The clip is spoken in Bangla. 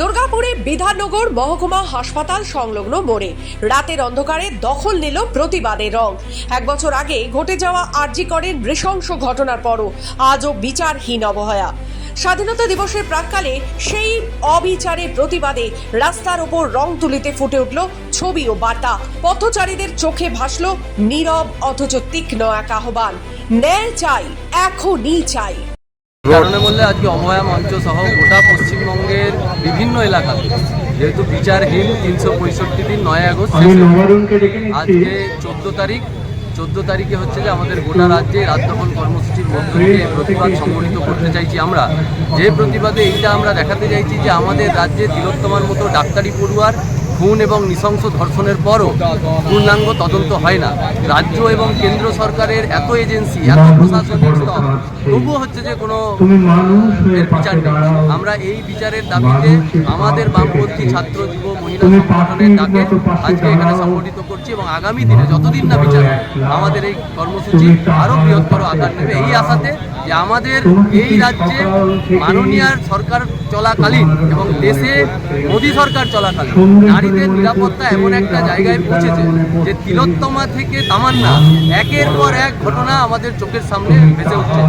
দুর্গাপুরে বিধাননগর মহকুমা হাসপাতাল সংলগ্ন মোড়ে। রাতের অন্ধকারে দখল নিল প্রতিবাদের রং। এক বছর আগে ঘটে যাওয়া আরজি করের নৃশংস ঘটনার পরও আজও বিচারহীন অবহেয়া। স্বাধীনতা দিবসের প্রাককালে সেই অবিচারের প্রতিবাদে রাস্তার ওপর রং তুলিতে ফুটে উঠল ছবি ও বার্তা। পথচারীদের চোখে ভাসল নীরব অথচ তীক্ষ্ণ এক আহ্বান। ন্যায় চাই, এখনই চাই। কারণে বললে আজকে অভয়া মঞ্চ সহ গোটা পশ্চিমবঙ্গের বিভিন্ন এলাকাতে যেহেতু বিচারহীন তিনশো পঁয়ষট্টি দিন নয় আগস্ট আজকে চোদ্দ তারিখ। চোদ্দ তারিখে হচ্ছে যে আমাদের গোটা রাজ্যে রাজদখল কর্মসূচির মধ্য দিয়ে প্রতিবাদ সংগঠিত করতে চাইছি আমরা। যে প্রতিবাদে এইটা আমরা দেখাতে চাইছি যে আমাদের রাজ্যে তিলোত্তমার মতো ডাক্তারি পড়ুয়ার খুন এবং নৃশংস ধর্ষণের পরও পূর্ণাঙ্গ তদন্ত হয় না। রাজ্য এবং কেন্দ্র সরকারের এত এজেন্সি এত প্রশাসনিক স্তর তবুও হচ্ছে যে কোনো বিচার নেই। আমরা এই বিচারের দাবিতে আমাদের বামপন্থী ছাত্র যুব মহিলা সংগঠনের ডাকে আজকে এখানে সংগঠিত করছি এবং আগামী দিনে যতদিন না বিচার আমাদের এই কর্মসূচি আরও বৃহত্তর আকার নেবে। এই আশাতে যে আমাদের এই রাজ্যে মাননীয় সরকার চলাকালীন এবং দেশে মোদী সরকার চলাকালীন, নারীদের নিরাপত্তা এমন একটা জায়গায় পৌঁছেছে যে তিলোত্তমা থেকে তামান্না, একের পর এক ঘটনা আমাদের চোখের সামনে ভেসে উঠছে।